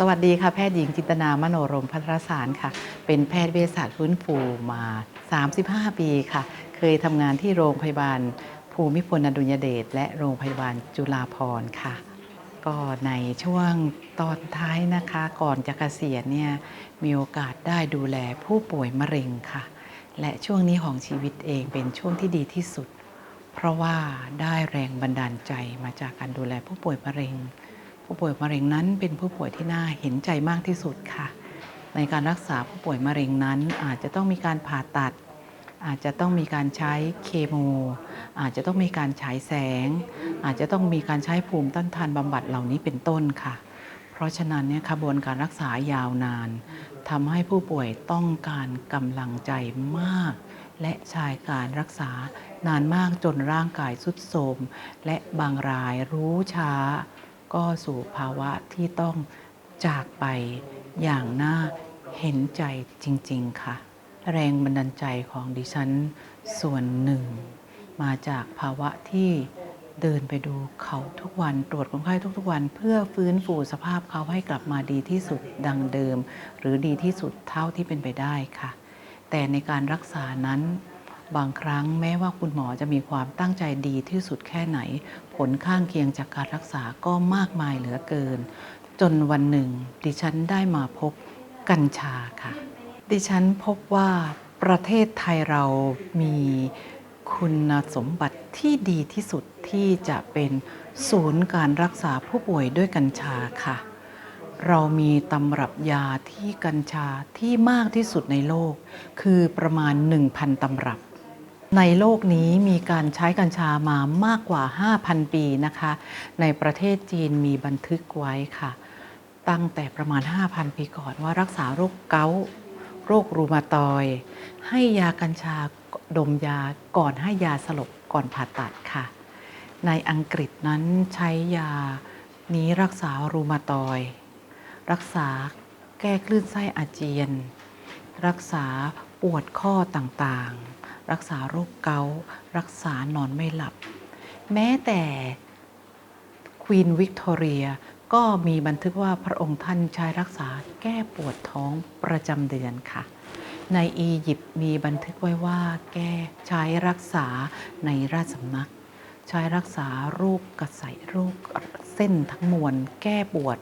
สวัสดีค่ะแพทย์หญิงจินตนามโนรมพัทรสารค่ะ เป็นแพทย์เวชศาสตร์ฟื้นฟูมา 35 ปีค่ะ เคยทำงานที่โรงพยาบาล ภูมิพลอดุลยเดชและโรงพยาบาลจุฬาภรณ์ค่ะ ก็ในช่วงตอนท้ายนะคะก่อนจะเกษียณเนี่ยมีโอกาสได้ดูแลผู้ป่วยมะเร็งค่ะ และช่วงนี้ของชีวิตเองเป็นช่วงที่ดีที่สุด เพราะว่าได้แรงบันดาลใจมาจากการดูแลผู้ป่วยมะเร็ง ผู้ป่วยมะเร็งนั้นเป็นผู้ป่วยที่น่าเห็นใจมากที่สุดค่ะ ในการรักษาผู้ป่วยมะเร็งนั้น อาจจะต้องมีการผ่าตัด อาจจะต้องมีการใช้เคมีอาจจะต้องมีการฉายแสง อาจจะต้องมีการใช้ภูมิต้านทานบำบัดเหล่านี้เป็นต้นค่ะ เพราะฉะนั้นเนี่ยขบวนการรักษายาวนานทำให้ผู้ป่วยต้องการกำลังใจมาก และใช้การรักษานานมากจนร่างกายสุดโทรมและบางรายรู้ช้า ก็สู่ภาวะที่ต้องจากไปอย่างน่าเห็นใจจริง ๆ ค่ะ แรงบันดาลใจของดิฉันส่วนหนึ่ง มาจากภาวะที่เดินไปดูเขาทุกวันตรวจคนไข้ทุกๆวัน เพื่อฟื้นฟูสภาพเขาให้กลับมาดีที่สุดดังเดิม หรือดีที่สุดเท่าที่เป็นไปได้ค่ะ แต่ในการรักษานั้น บางครั้งแม้ว่าคุณหมอจะมีความตั้งใจดีที่สุดแค่ไหน ผลข้างเคียงจากการรักษาก็มากมายเหลือเกิน จนวันหนึ่ง ดิฉันได้มาพบกัญชาค่ะ ดิฉันพบว่าประเทศไทยเรามีคุณสมบัติที่ดีที่สุดที่จะเป็นศูนย์การรักษาผู้ป่วยด้วยกัญชาค่ะ เรามีตำรับยาที่กัญชาที่มากที่สุดในโลก คือประมาณ 1,000ตำรับ ในโลกนี้มีการใช้กัญชามามากกว่า 5,000 ปีนะคะ ในประเทศจีนมีบันทึกไว้ค่ะ ตั้งแต่ประมาณ 5,000 ปีก่อนว่ารักษาโรคเกาต์โรครูมาตอยให้ยากัญชาดมยาก่อนให้ยาสลบก่อนผ่าตัดค่ะ ในอังกฤษนั้นใช้ยานี้รักษารูมาตอย รักษาแก้คลื่นไส้อาเจียน รักษาปวดข้อต่างๆ รักษาโรคเกาต์รักษานอนไม่หลับ แม้แต่ควีนวิกตอเรียก็มีบันทึกว่าพระองค์ท่านใช้รักษาแก้ปวดท้องประจำเดือนค่ะ ในอียิปต์มีบันทึกไว้ว่าแก้ใช้รักษาในราชสำนัก ใช้รักษาโรคกระใสโรคเส้นทั้งมวลแก้ปวด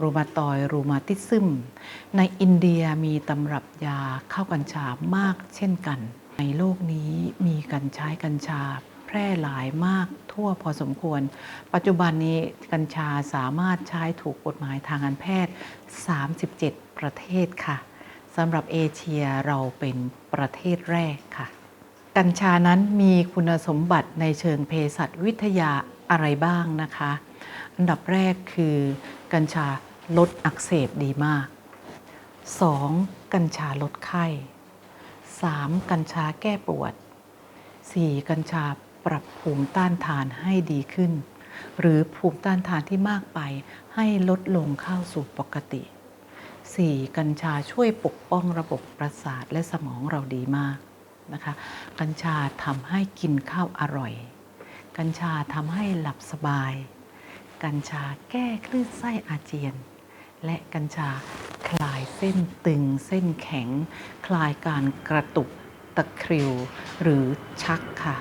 รูมาตอยรูมาติซึม ในอินเดียมีตำรับยาข้าวกัญชามากเช่นกัน ในโลกนี้มีการใช้กัญชาแพร่หลายมากทั่วพอสมควร ปัจจุบันนี้กัญชาสามารถใช้ถูกกฎหมายทางการแพทย์ 37 ประเทศค่ะสำหรับเอเชียเราเป็นประเทศแรกค่ะ กัญชานั้นมีคุณสมบัติในเชิงเภสัชวิทยาอะไรบ้างนะคะ อันดับแรกคือกัญชาลดอักเสบดีมาก 2. กัญชาลดไข้ 3. กัญชาแก้ปวด 4. กัญชาปรับภูมิต้านทานให้ดีขึ้น หรือภูมิต้านทานที่มากไปให้ลดลงเข้าสู่ปกติ 4. กัญชาช่วยปกป้องระบบประสาทและสมองเราดีมากนะคะ กัญชาทำให้กินข้าวอร่อย กัญชาทำให้หลับสบาย กัญชาแก้คลื่นไส้อาเจียน และกัญชา คลายเส้นตึงเส้นแข็ง คลายการกระตุกตะคริว หรือชักค่ะ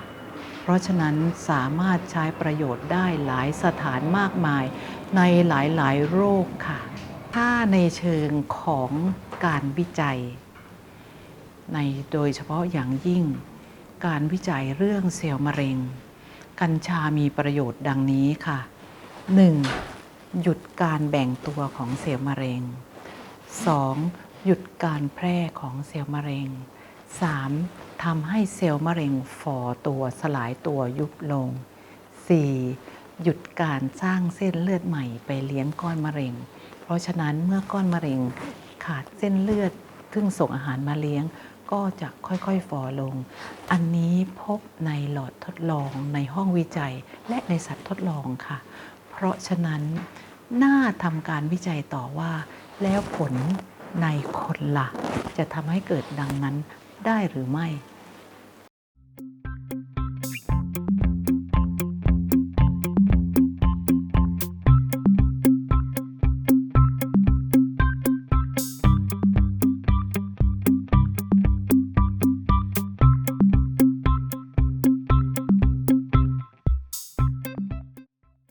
เพราะฉะนั้นสามารถใช้ประโยชน์ได้หลายสถานมากมายในหลายๆ โรคค่ะ ถ้าในเชิงของการวิจัย ในโดยเฉพาะอย่างยิ่ง การวิจัยเรื่องเซลล์มะเร็ง กัญชามีประโยชน์ดังนี้ค่ะ 1. หยุดการแบ่งตัวของเซลล์มะเร็ง 2. หยุดการแพร่ของเซลล์มะเร็ง 3. ทำให้เซลล์มะเร็งฝ่อตัวสลายตัวยุบลง 4. หยุดการสร้างเส้นเลือดใหม่ไปเลี้ยงก้อนมะเร็ง เพราะฉะนั้นเมื่อก้อนมะเร็งขาดเส้นเลือดซึ่งส่งอาหารมาเลี้ยงก็จะค่อยๆฝ่อลง อันนี้พบในหลอดทดลองในห้องวิจัยและในสัตว์ทดลองค่ะ เพราะฉะนั้นน่าทำการวิจัยต่อว่า แล้วผลในคนละ่ะ จะทำให้เกิดดังนั้นได้หรือไม่